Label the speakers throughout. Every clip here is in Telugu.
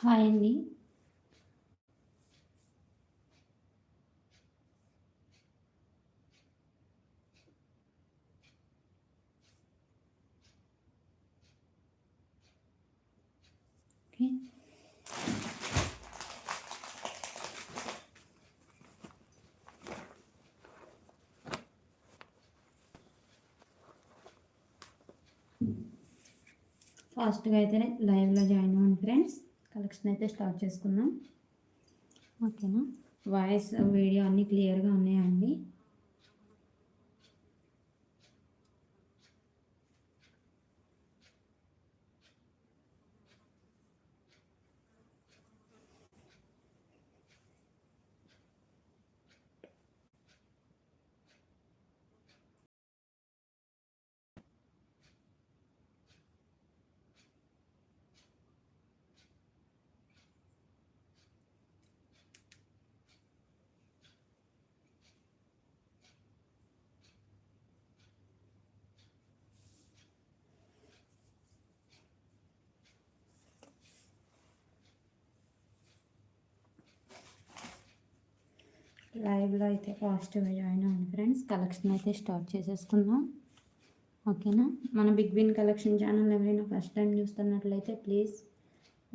Speaker 1: హాయ్ అండి ఓకే ఫాస్ట్గా అయితే లైవ్లో జాయిన్ అవ్వండి ఫ్రెండ్స్ కలెక్షన్ అయితే స్టార్ట్ చేసుకుందాం. ఓకేనా? వాయిస్ వీడియో అన్నీ క్లియర్గా ఉన్నాయండి లైవ్లో అయితే పాజిటివ్గా జాయిన్ అవ్వండి ఫ్రెండ్స్. కలెక్షన్ అయితే స్టార్ట్ చేసేసుకుందాం. ఓకేనా? మన బిగ్ విన్ కలెక్షన్ ఛానల్ ఎవరైనా ఫస్ట్ టైం చూస్తున్నట్లయితే ప్లీజ్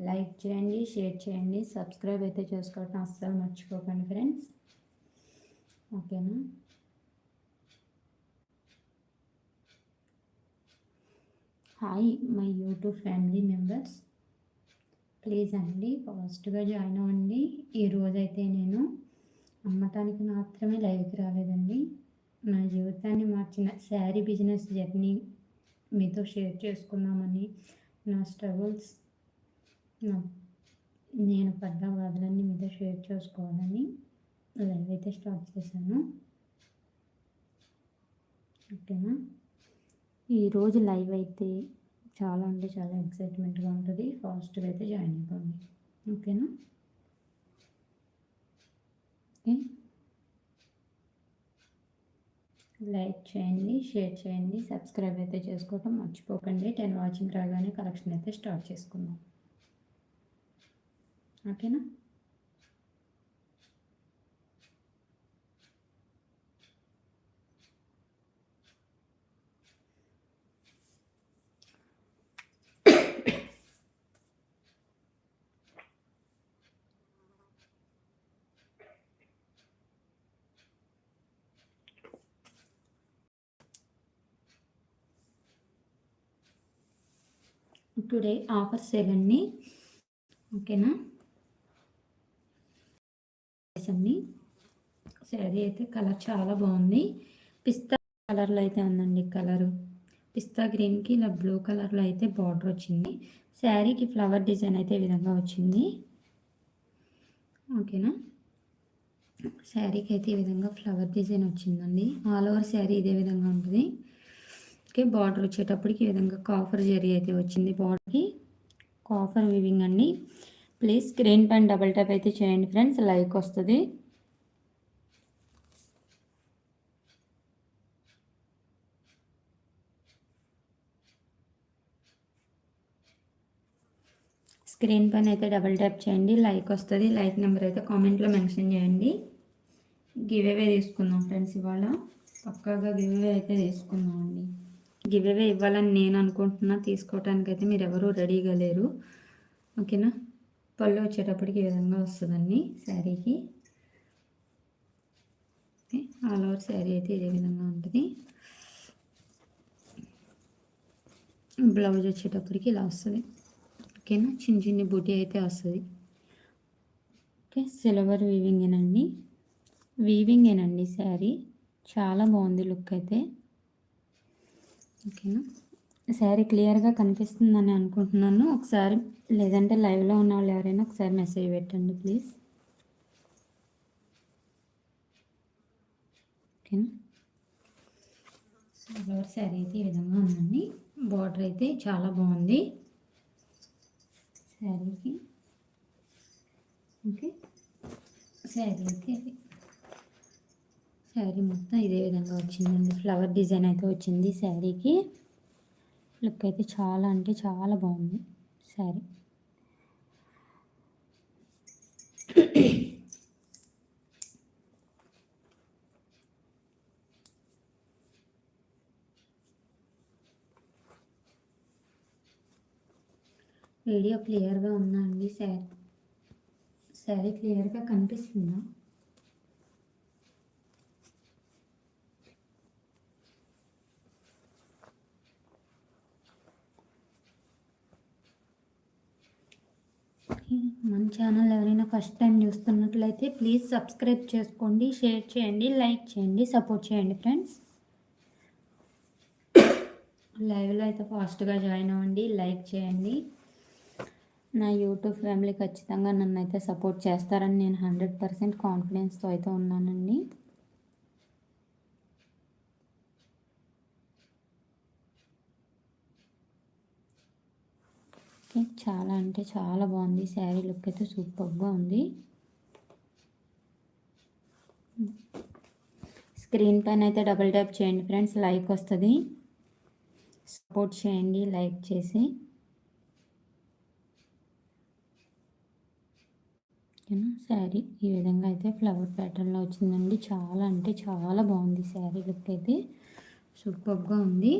Speaker 1: లైక్ చేయండి షేర్ చేయండి సబ్స్క్రైబ్ అయితే చేసుకోవటం అస్సలు మర్చిపోకండి ఫ్రెండ్స్. ఓకేనా? Hi my YouTube family members. Please అండి పాజిటివ్గా జాయిన్ అవ్వండి. ఈరోజైతే నేను అమ్మటానికి మాత్రమే లైవ్కి రాలేదండి. నా జీవితాన్ని మార్చిన శారీ బిజినెస్ జర్నీ మీతో షేర్ చేసుకుందామని నా స్ట్రగుల్స్ నా నేను పడ్డ బాధలన్నీ మీతో షేర్ చేసుకోవాలని లైవ్ అయితే స్టార్ట్ చేశాను. ఓకేనా? ఈరోజు లైవ్ అయితే చాలా అంటే చాలా ఎక్సైట్మెంట్గా ఉంటుంది. ఫాస్ట్గా అయితే జాయిన్ అయిపోండి. ఓకేనా? లైక్ చేయండి షేర్ చేయండి సబ్స్క్రైబ్ అయితే చేసుకోవటం మర్చిపోకండి. టెన్ వాచింగ్ రాగానే కలెక్షన్ అయితే స్టార్ట్ చేసుకుందాం. ఓకేనా? టుడే ఆఫర్ సెవెన్ని ఓకేనా అన్ని శారీ అయితే కలర్ చాలా బాగుంది. పిస్తా కలర్లో అయితే ఉందండి కలరు పిస్తా గ్రీన్కి ఇలా బ్లూ కలర్లో అయితే బార్డర్ వచ్చింది. శారీకి ఫ్లవర్ డిజైన్ అయితే ఈ విధంగా వచ్చింది. ఓకేనా శారీకి అయితే ఈ విధంగా ఫ్లవర్ డిజైన్ వచ్చిందండి. ఆల్ ఓవర్ శారీ ఇదే విధంగా ఉంటుంది. ఓకే బార్డర్ వచ్చేటప్పటికి ఈ విధంగా కాఫర్ జరీ అయితే వచ్చింది బార్డర్కి కాఫర్ వివింగ్ అండి ప్లీజ్ స్క్రీన్ పైన డబల్ ట్యాప్ అయితే చేయండి ఫ్రెండ్స్ లైక్ వస్తుంది. స్క్రీన్ పైన అయితే డబల్ ట్యాప్ చేయండి లైక్ వస్తుంది. లైక్ నెంబర్ అయితే కామెంట్లో మెన్షన్ చేయండి. గివ్ అవే తీసుకుందాం ఫ్రెండ్స్ ఇవాళ. పక్కాగా గివ్ అవే అయితే తీసుకుందాం అండి. గివ్ అవే ఇవ్వాలని నేను అనుకుంటున్నా. తీసుకోవటానికి అయితే మీరు ఎవరు రెడీగా లేరు. ఓకేనా? పళ్ళు వచ్చేటప్పటికి ఈ విధంగా వస్తుందండి శారీకి. ఆల్ ఓవర్ శారీ అయితే ఇదే విధంగా ఉంటుంది. బ్లౌజ్ వచ్చేటప్పటికి ఇలా వస్తుంది. ఓకేనా? చిన్న చిన్న బూటీ అయితే వస్తుంది. ఓకే సిల్వర్ వీవింగేనండి వీవింగేనండి శారీ. చాలా బాగుంది లుక్ అయితే. ఓకేనా శారీ క్లియర్గా కనిపిస్తుందని అనుకుంటున్నాను. ఒకసారి లేదంటే లైవ్లో ఉన్న వాళ్ళు ఎవరైనా ఒకసారి మెసేజ్ పెట్టండి ప్లీజ్. ఓకేనా ఫ్లవర్ శారీ అయితే ఈ విధంగా ఉందండి. బార్డర్ అయితే చాలా బాగుంది. శారీకి ఓకే. శారీ అయితే శారీ మొత్తం ఇదే విధంగా వచ్చిందండి. ఫ్లవర్ డిజైన్ అయితే వచ్చింది శారీకి. లుక్ అయితే చాలా అంటే చాలా బాగుంది శారీ. వీడియో క్లియర్గా ఉందా అండి శారీ? శారీ క్లియర్గా కనిపిస్తుందా? మన ఛానల్ ఎవరైనా ఫస్ట్ టైం చూస్తున్నట్లయితే ప్లీజ్ సబ్స్క్రైబ్ చేసుకోండి షేర్ చేయండి లైక్ చేయండి సపోర్ట్ చేయండి ఫ్రెండ్స్ లైవ్లో అయితే ఫాస్ట్గా జాయిన్ అవ్వండి లైక్ చేయండి. నా యూట్యూబ్ ఫ్యామిలీ ఖచ్చితంగా నన్ను అయితే సపోర్ట్ చేస్తారని నేను హండ్రెడ్ పర్సెంట్ కాన్ఫిడెన్స్తో అయితే ఉన్నానండి. చాలా అంటే చాలా బాగుంది. శారీ లుక్ అయితే సూపర్గా ఉంది. స్క్రీన్ పైన అయితే డబుల్ ట్యాప్ చేయండి ఫ్రెండ్స్. లైక్ వస్తుంది. సపోర్ట్ చేయండి. లైక్ చేసి. శారీ ఈ విధంగా అయితే ఫ్లవర్ ప్యాటర్న్లో వచ్చిందండి. చాలా అంటే చాలా బాగుంది శారీ లుక్ అయితే. సూపర్గా ఉంది.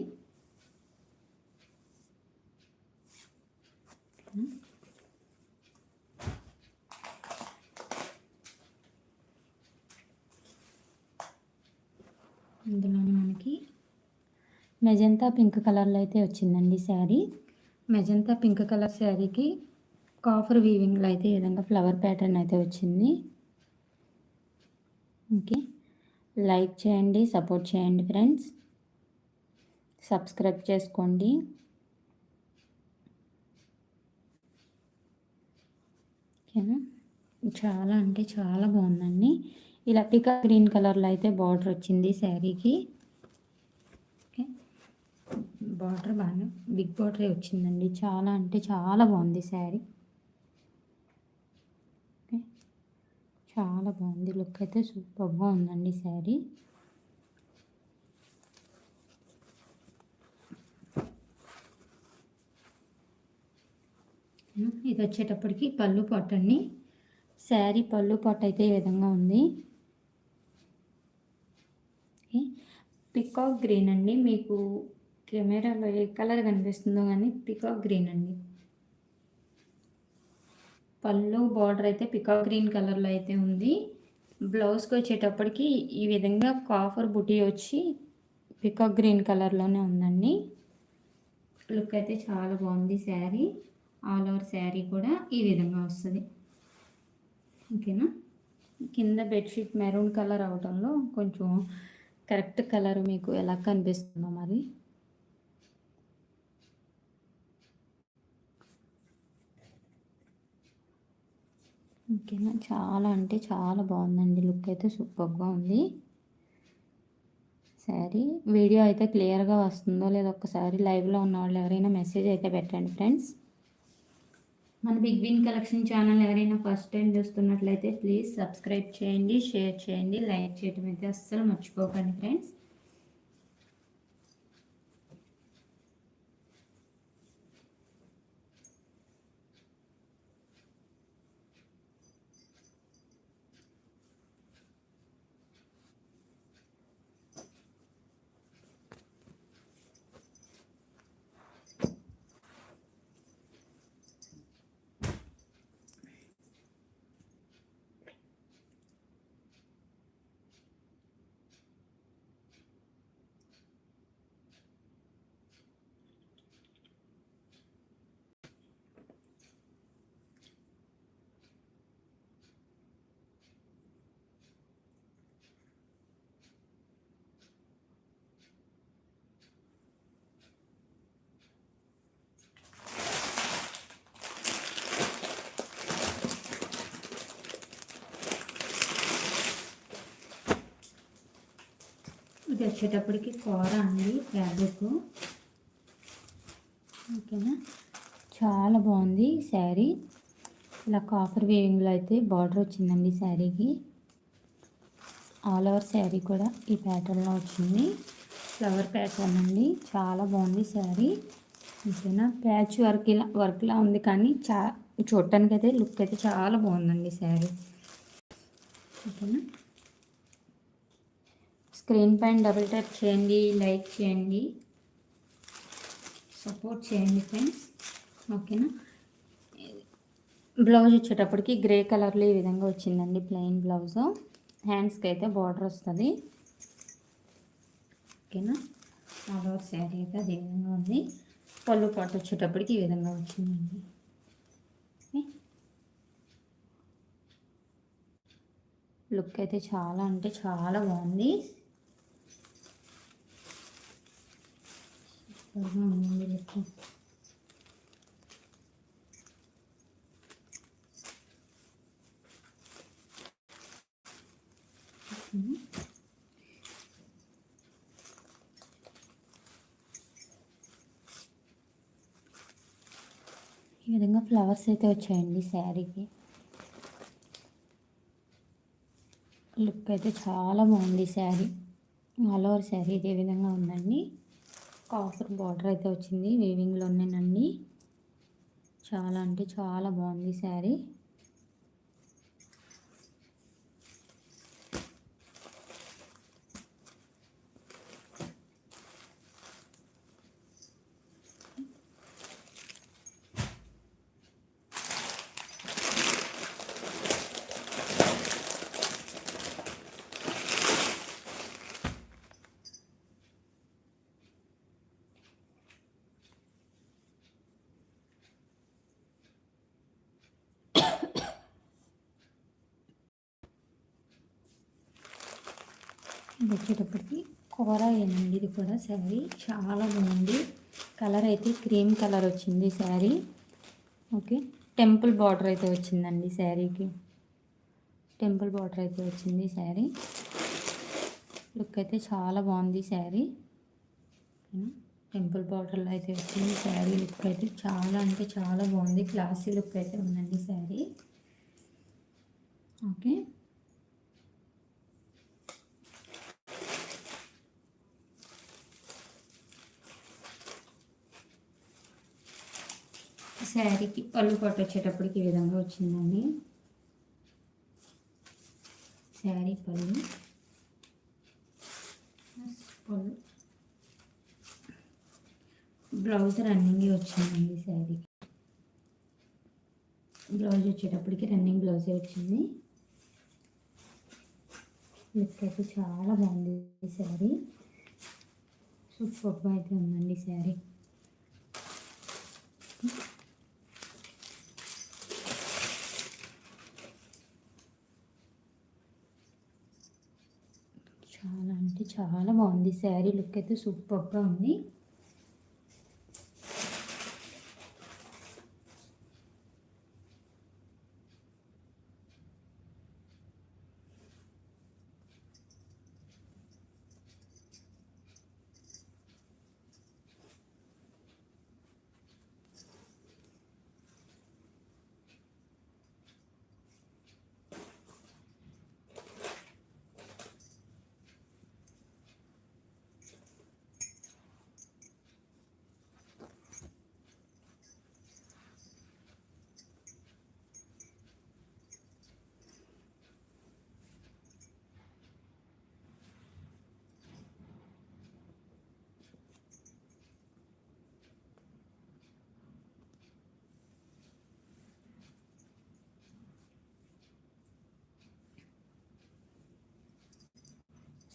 Speaker 1: ఇందులోనే మనకి మెజంతా పింక్ కలర్లో అయితే వచ్చిందండి శారీ. మెజంతా పింక్ కలర్ శారీకి కాఫర్ వీవింగ్లో అయితే ఈ విధంగా ఫ్లవర్ ప్యాటర్న్ అయితే వచ్చింది. ఓకే. లైక్ చేయండి సపోర్ట్ చేయండి ఫ్రెండ్స్. సబ్స్క్రైబ్ చేసుకోండి. ఓకేనా? చాలా అంటే చాలా బాగుందండి. ఇలా పికా గ్రీన్ కలర్లో అయితే బార్డర్ వచ్చింది శారీకి. ఓకే. బార్డర్ బాగా బిగ్ బార్డరే వచ్చిందండి. చాలా అంటే చాలా బాగుంది శారీ. ఓకే. చాలా బాగుంది. లుక్ అయితే సూపర్గా ఉందండి శారీ. ఇది వచ్చేటప్పటికి పళ్ళు పొట్టండి శారీ పళ్ళు పొట్ట అయితే ఈ విధంగా ఉంది. పికాక్ గ్రీన్ అండి. మీకు కెమెరాలో ఏ కలర్ కనిపిస్తుందో కానీ పికాక్ గ్రీన్ అండి. పళ్ళు బార్డర్ అయితే పికాక్ గ్రీన్ కలర్లో అయితే ఉంది. బ్లౌజ్కి వచ్చేటప్పటికి ఈ విధంగా కాఫర్ బుటీ వచ్చి పికాక్ గ్రీన్ కలర్లోనే ఉందండి. లుక్ అయితే చాలా బాగుంది శారీ. ఆల్ ఓవర్ శారీ కూడా ఈ విధంగా వస్తుంది. ఓకేనా? కింద బెడ్షీట్ మెరూన్ కలర్ అవటంలో కొంచెం కరెక్ట్ కలర్ మీకు ఎలా కనిపిస్తుందో మరి. ఓకేనా? చాలా అంటే చాలా బాగుందండి. లుక్ అయితే సూపర్గా ఉంది. శారీ వీడియో అయితే క్లియర్గా వస్తుందో లేదో ఒక్కసారి లైవ్లో ఉన్న వాళ్ళు ఎవరైనా మెసేజ్ అయితే పెట్టండి ఫ్రెండ్స్. మన బిగ్ విన్ కలెక్షన్ ఛానల్ ఎవరైనా ఫస్ట్ టైం చూస్తున్నట్లయితే ప్లీజ్ సబ్స్క్రైబ్ చేయండి షేర్ చేయండి లైక్ చేయడం అయితే అస్సలు మర్చిపోకండి ఫ్రెండ్స్ ఇది వచ్చేటప్పటికి కూర అండి ఫ్యాబ్రిక్ ఓకేనా? చాలా బాగుంది శారీ. ఇలా కాఫర్ వేవింగ్లో అయితే బార్డర్ వచ్చిందండి శారీకి. ఆల్ ఓవర్ శారీ కూడా ఈ ప్యాటర్న్లో వచ్చింది. ఫ్లవర్ ప్యాటర్న్ అండి. చాలా బాగుంది శారీ. ఓకేనా? ప్యాచ్ వర్క్ ఇలా వర్క్లా ఉంది కానీ చా చూడటానికి అయితే లుక్ అయితే చాలా బాగుందండి శారీ. ఓకేనా? స్క్రీన్ పైన డబుల్ ట్యాప్ చేయండి లైక్ చేయండి. సపోర్ట్ చేయండి ఫ్రెండ్స్. ఓకేనా? బ్లౌజ్ వచ్చేటప్పటికి గ్రే కలర్లో ఈ విధంగా వచ్చిందండి ప్లెయిన్ బ్లౌజ్. హ్యాండ్స్కి అయితే బార్డర్ వస్తుంది. ఓకేనా? ఆల్ ఓవర్ శారీ అయితే అదే విధంగా ఉంది. పళ్ళు పాటు వచ్చేటప్పటికి ఈ విధంగా వచ్చిందండి. లుక్ అయితే చాలా అంటే చాలా బాగుంది ఉందండి లుక్ ఈ విధంగా ఫ్లవర్స్ అయితే వచ్చాయండి శారీకి. లుక్ అయితే చాలా బాగుంది శారీ. ఆల్ ఓవర్ శారీ ఇదే విధంగా ఉందండి. కాఫర్ బార్డర్ అయితే వచ్చింది వీవింగ్లోనేనండి చాలా అంటే చాలా బాగుంది శారీ ఇది వచ్చేటప్పటికి కూర ఏనండి ఇది కూడా శారీ. చాలా బాగుంది. కలర్ అయితే క్రీమ్ కలర్ వచ్చింది శారీ. ఓకే. టెంపుల్ బార్డర్ అయితే వచ్చిందండి శారీకి. టెంపుల్ బార్డర్ అయితే వచ్చింది శారీ. లుక్ అయితే చాలా బాగుంది శారీ. టెంపుల్ బార్డర్లో అయితే వచ్చింది శారీ. లుక్ అయితే చాలా అంటే చాలా బాగుంది. క్లాసీ లుక్ అయితే ఉందండి శారీ. ఓకే. శారీకి పళ్ళు పట్టు వచ్చేటప్పటికి ఈ విధంగా వచ్చిందండి. శారీ పళ్ళు. పళ్ళు. బ్లౌజ్ రన్నింగ్ వచ్చిందండి శారీకి. బ్లౌజ్ వచ్చేటప్పటికి రన్నింగ్ బ్లౌజే వచ్చింది. లుక్ అయితే చాలా బాగుంది శారీ. సూపర్ అయితే ఉందండి శారీ. చాలా బాగుంది. శారీ లుక్ అయితే సూపర్గా ఉంది.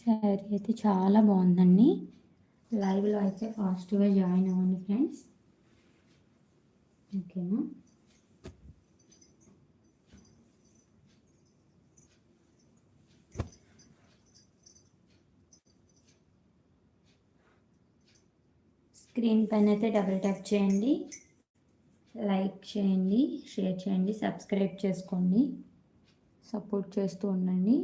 Speaker 1: శారీ అయితే చాలా బాగుందండి. లైవ్లో అయితే ఫాస్ట్గా జాయిన్ అవ్వండి ఫ్రెండ్స్. ఓకేనా? స్క్రీన్ పైన అయితే డబుల్ ట్యాప్ చేయండి. లైక్ చేయండి షేర్ చేయండి సబ్స్క్రైబ్ చేసుకోండి. సపోర్ట్ చేస్తూ ఉండండి.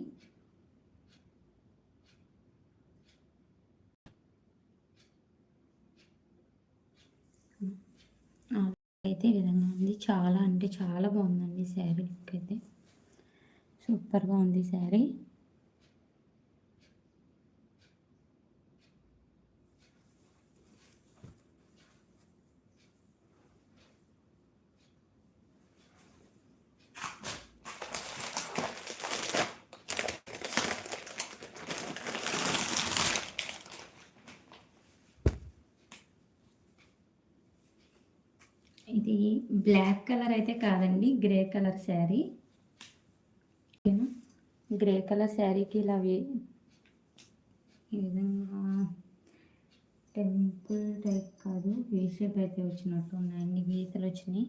Speaker 1: అయితే ఈ విధంగా ఉంది. చాలా అంటే చాలా బాగుందండి శారీ లుక్ అయితే. సూపర్గా ఉంది శారీ ఇది బ్లాక్ కలర్ అయితే కాదండి గ్రే కలర్ శారీ. ఓకేనా గ్రే కలర్ శారీకి ఇలా ఈ విధంగా టెంపుల్ టైప్ కాదు వీ షేప్ అయితే వచ్చినట్టు ఉన్నాయండి గీతలు వచ్చినాయి.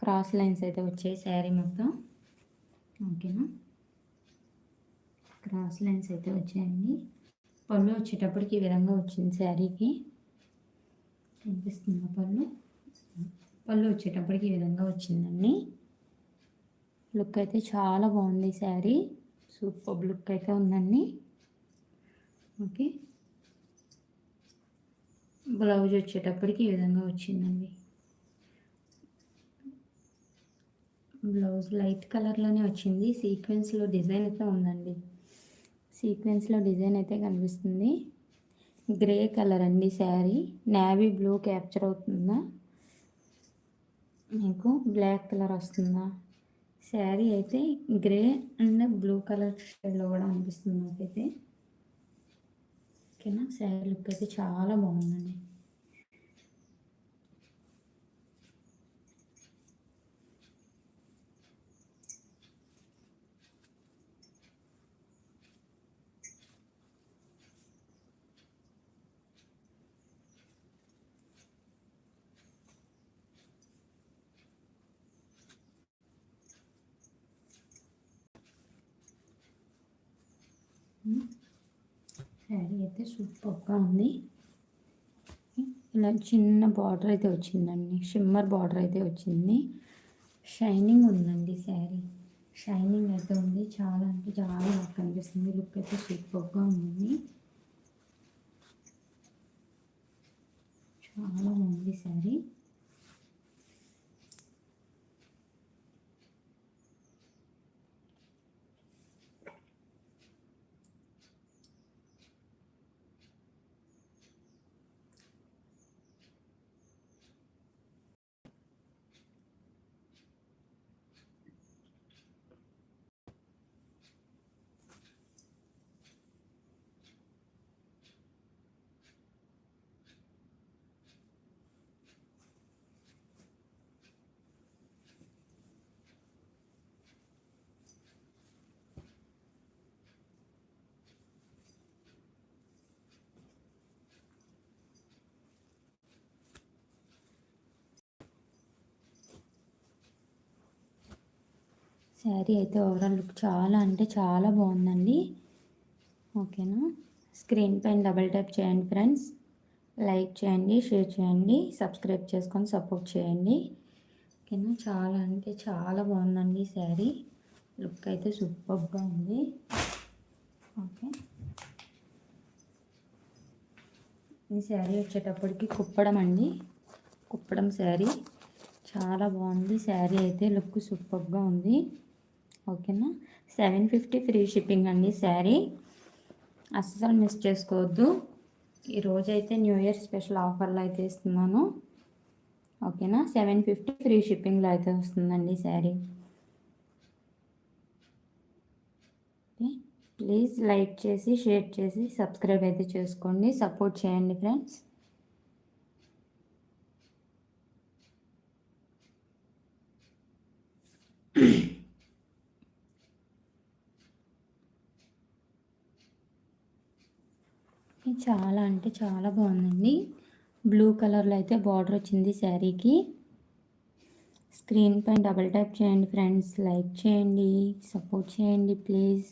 Speaker 1: క్రాస్ లైన్స్ అయితే వచ్చాయి శారీ మొత్తం. ఓకేనా? క్రాస్ లైన్స్ అయితే వచ్చాయండి. పళ్ళు వచ్చేటప్పటికి ఈ విధంగా వచ్చింది శారీకి. కనిపిస్తుంది పళ్ళు? పళ్ళు వచ్చేటప్పటికి ఈ విధంగా వచ్చిందండి. లుక్ అయితే చాలా బాగుంది శారీ. సూపర్ లుక్ అయితే ఉందండి. ఓకే బ్లౌజ్ వచ్చేటప్పటికి ఈ విధంగా వచ్చిందండి. బ్లౌజ్ లైట్ కలర్లోనే వచ్చింది. సీక్వెన్స్లో డిజైన్ అయితే ఉందండి. సీక్వెన్స్లో డిజైన్ అయితే కనిపిస్తుంది. గ్రే కలర్ అండి శారీ. నేవీ బ్లూ క్యాప్చర్ అవుతుందా? మీకు బ్లాక్ కలర్ వస్తుందా? శారీ అయితే గ్రే అండ్ బ్లూ కలర్ షేడ్లో కూడా అనిపిస్తుంది నాకైతే. ఓకేనా? శారీ లుక్ అయితే చాలా బాగుందండి శారీ అయితే సూపర్గా ఉంది. ఇలా చిన్న బార్డర్ అయితే వచ్చిందండి. షిమ్మర్ బార్డర్ అయితే వచ్చింది. షైనింగ్ ఉందండి శారీ. షైనింగ్ అయితే ఉంది. చాలా అంటే చాలా బాగా కనిపిస్తుంది. లుక్ అయితే సూపర్గా ఉంది. చాలా ఉంది శారీ. శారీ అయితే ఓవరాల్ లుక్ చాలా అంటే చాలా బాగుందండి. ఓకేనా? స్క్రీన్ పైన డబల్ ట్యాప్ చేయండి ఫ్రెండ్స్ లైక్ చేయండి షేర్ చేయండి సబ్స్క్రైబ్ చేసుకొని సపోర్ట్ చేయండి. ఓకేనా? చాలా అంటే చాలా బాగుందండి శారీ. లుక్ అయితే సూపర్గా ఉంది. ఓకే. ఈ శారీ వచ్చేటప్పటికి కుప్పడం అండి. కుప్పడం శారీ. చాలా బాగుంది. శారీ అయితే లుక్ సూపర్గా ఉంది. ఓకేనా? సెవెన్ ఫిఫ్టీ ఫ్రీ షిప్పింగ్ అండి శారీ. అస్సలు మిస్ చేసుకోవద్దు. ఈరోజైతే న్యూ ఇయర్ స్పెషల్ ఆఫర్లో అయితే ఇస్తున్నాను. ఓకేనా? సెవెన్ ఫిఫ్టీ ఫ్రీ షిప్పింగ్లో అయితే వస్తుందండి శారీ. ప్లీజ్ లైక్ చేసి షేర్ చేసి సబ్స్క్రైబ్ అయితే చేసుకోండి. సపోర్ట్ చేయండి ఫ్రెండ్స్. చాలా అంటే చాలా బాగుందండి. బ్లూ కలర్లో అయితే బార్డర్ వచ్చింది శారీకి. స్క్రీన్ పైన డబల్ ట్యాప్ చేయండి ఫ్రెండ్స్. లైక్ చేయండి సపోర్ట్ చేయండి ప్లీజ్.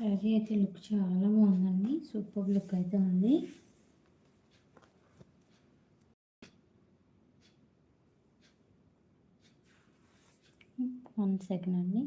Speaker 1: శారీ అయితే లుక్ చాలా బాగుందండి. సూపర్ లుక్ అయితే ఉంది. వన్ సెకండ్ అండి.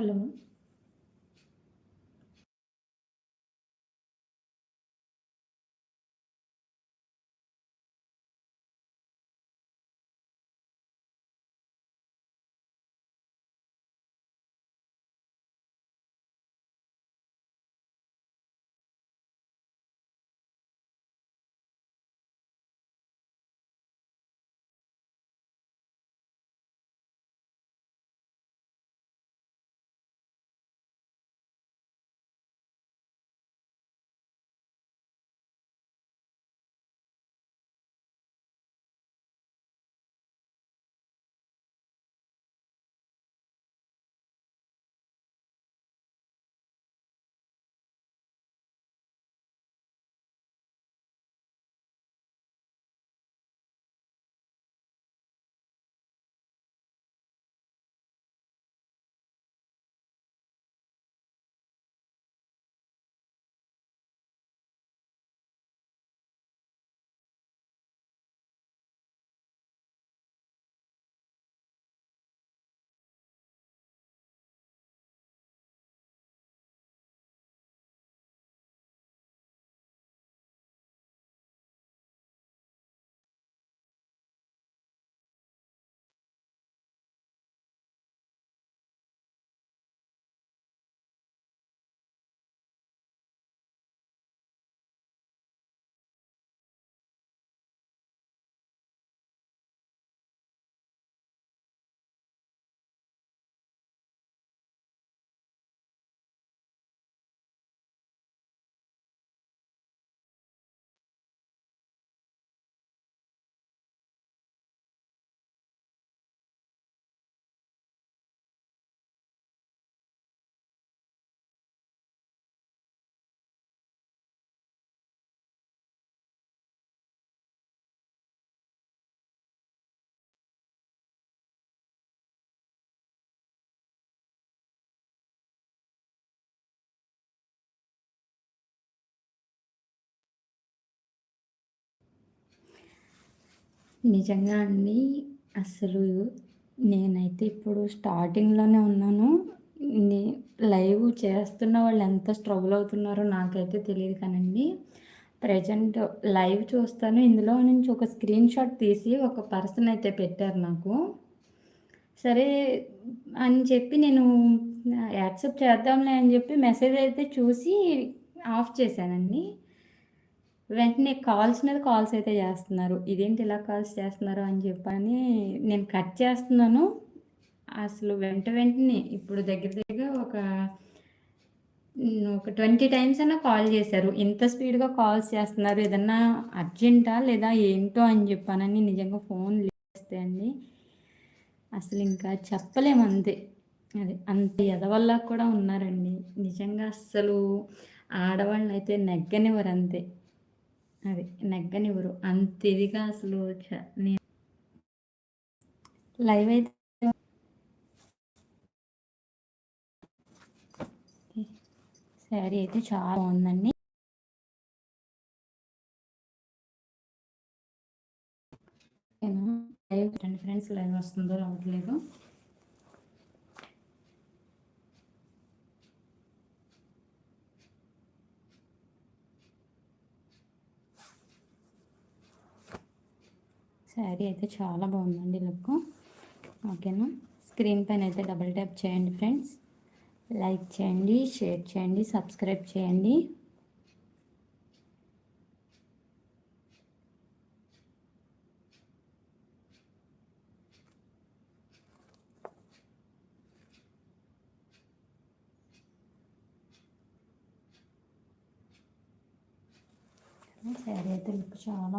Speaker 1: Hello. నిజంగా అండి అసలు నేనైతే ఇప్పుడు స్టార్టింగ్‌లోనే ఉన్నాను. లైవ్ చేస్తున్న వాళ్ళు ఎంత స్ట్రగుల్ అవుతున్నారో నాకైతే తెలియదు కానండి. ప్రెజెంట్ లైవ్ చూస్తాను. ఇందులో నుంచి ఒక స్క్రీన్ షాట్ తీసి ఒక పర్సన్ అయితే పెట్టారు నాకు. సరే అని చెప్పి నేను యాక్సెప్ట్ చేద్దాంలే అని చెప్పి మెసేజ్ అయితే చూసి ఆఫ్ చేశానండి. వెంటనే కాల్స్ మీద కాల్స్ అయితే చేస్తున్నారు. ఇదేంటి ఇలా కాల్స్ చేస్తున్నారు అని చెప్పని నేను కట్ చేస్తున్నాను. అసలు వెంట వెంటనే ఇప్పుడు దగ్గర దగ్గర ఒక ఒక 20 టైమ్స్ అయినా కాల్ చేశారు. ఇంత స్పీడ్‌గా కాల్స్ చేస్తున్నారు. ఏదన్నా అర్జెంటా? లేదా ఏంటో అని చెప్పానని నిజంగా ఫోన్ చేస్తే అండి అసలు ఇంకా చెప్పలేము అంతే. అది అంత ఎదవల్లా కూడా ఉన్నారండి. నిజంగా అస్సలు ఆడవాళ్ళని అయితే నెగ్గనివ్వరు అంతే అది నెగ్గనివ్వరు. అంత ఇదిగా అసలు లైవ్ అయితే శారీ అయితే చాలా బాగుందండి. లైవ్ ఫ్రెండ్స్ లైవ్ వస్తుందో రావట్లేదు. శారీ అయితే చాలా బాగుందండి లుక్ ఓకేనా? స్క్రీన్ పైన అయితే డబుల్ ట్యాప్ చేయండి ఫ్రెండ్స్. లైక్ చేయండి షేర్ చేయండి సబ్స్క్రైబ్ చేయండి. శారీ అయితే లుక్ చాలా